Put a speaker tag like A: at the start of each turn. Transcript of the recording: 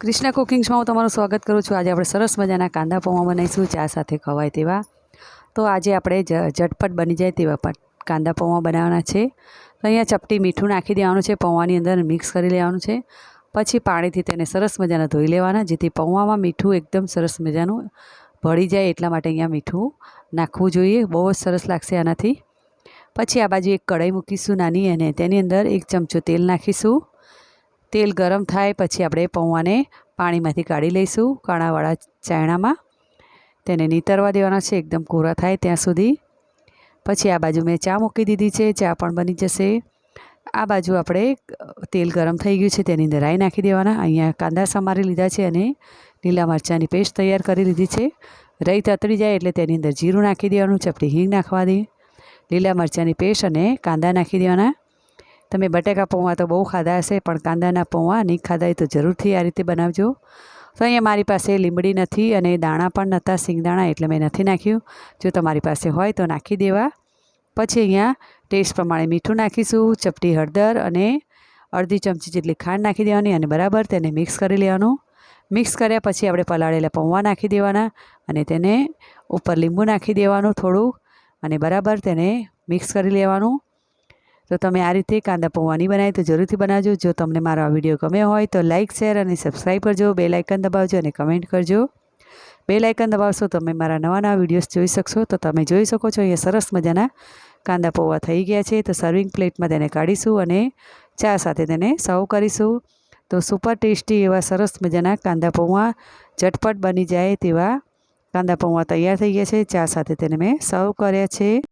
A: કૃષ્ણા કુકિંગ્સમાં હું તમારું સ્વાગત કરું છું. આજે આપણે સરસ મજાના કાંદા પૌવા બનાવીશું, ચા સાથે ખવાય તેવા. તો આજે આપણે ઝટપટ બની જાય તેવા પણ કાંદા પૌવા બનાવવાના છે. તો અહીંયા ચપટી મીઠું નાખી દેવાનું છે, પૌવાની અંદર મિક્સ કરી લેવાનું છે. પછી પાણીથી તેને સરસ મજાના ધોઈ લેવાના, જેથી પૌવામાં મીઠું એકદમ સરસ મજાનું ભળી જાય એટલા માટે અહીંયા મીઠું નાખવું જોઈએ. બહુ જ સરસ લાગશે આનાથી. પછી આ બાજુ એક કઢાઈ મૂકીશું નાની, અને તેની અંદર એક ચમચો તેલ નાખીશું. તેલ ગરમ થાય પછી આપણે પૌવાને પાણીમાંથી કાઢી લઈશું કાણાવાળા ચાયણામાં. તેને નીતરવા દેવાના છે, એકદમ કોરા થાય ત્યાં સુધી. પછી આ બાજુ મેં ચા મૂકી દીધી છે, ચા પણ બની જશે. આ બાજુ આપણે તેલ ગરમ થઈ ગયું છે, તેની અંદર રાઈ નાખી દેવાના. અહીંયા કાંદા સમારી લીધા છે અને લીલા મરચાંની પેસ્ટ તૈયાર કરી લીધી છે. રાઈ તતરી જાય એટલે તેની અંદર જીરું નાખી દેવાનું, ચપટી હિંગ નાખવા દે. લીલા મરચાંની પેસ્ટ અને કાંદા નાખી દેવાના. તમે બટેકા પૌવા તો બહુ ખાધા હશે, પણ કાંદાના પૌવા નહીં ખાધા એ તો જરૂરથી આ રીતે બનાવજો. તો અહીંયા મારી પાસે લીમડી નથી અને દાણા પણ નહોતા, સિંગદાણા એટલે મેં નથી નાખ્યું. જો તમારી પાસે હોય તો નાખી દેવા. પછી અહીંયા ટેસ્ટ પ્રમાણે મીઠું નાખીશું, ચપટી હળદર અને અડધી ચમચી જેટલી ખાંડ નાખી દેવાની અને બરાબર તેને મિક્સ કરી લેવાનું. મિક્સ કર્યા પછી આપણે પલાળેલા પૌવા નાખી દેવાના અને તેને ઉપર લીંબુ નાખી દેવાનું થોડું અને બરાબર તેને મિક્સ કરી લેવાનું. તો તમે આ રીતે કાંદા પૌવાની બનાવી તો જરૂરથી બનાવજો. જો તમને મારો આ વીડિયો ગમ્યો હોય તો લાઇક શેર અને સબસ્ક્રાઈબ કરજો. બે લાઇકન દબાવજો અને કમેન્ટ કરજો. બે લાઇકન દબાવશો તમે મારા નવા નવા વિડીયોઝ જોઈ શકશો. તો તમે જોઈ શકો છો, અહીંયા સરસ મજાના કાંદા પૌવા થઈ ગયા છે. તો સર્વિંગ પ્લેટમાં તેને કાઢીશું અને ચા સાથે તેને સર્વ કરીશું. તો સુપર ટેસ્ટી એવા સરસ મજાના કાંદા પૌવા ઝટપટ બની જાય તેવા કાંદા પૌવા તૈયાર થઈ ગયા છે. ચા સાથે તેને મેં સર્વ કર્યા છે.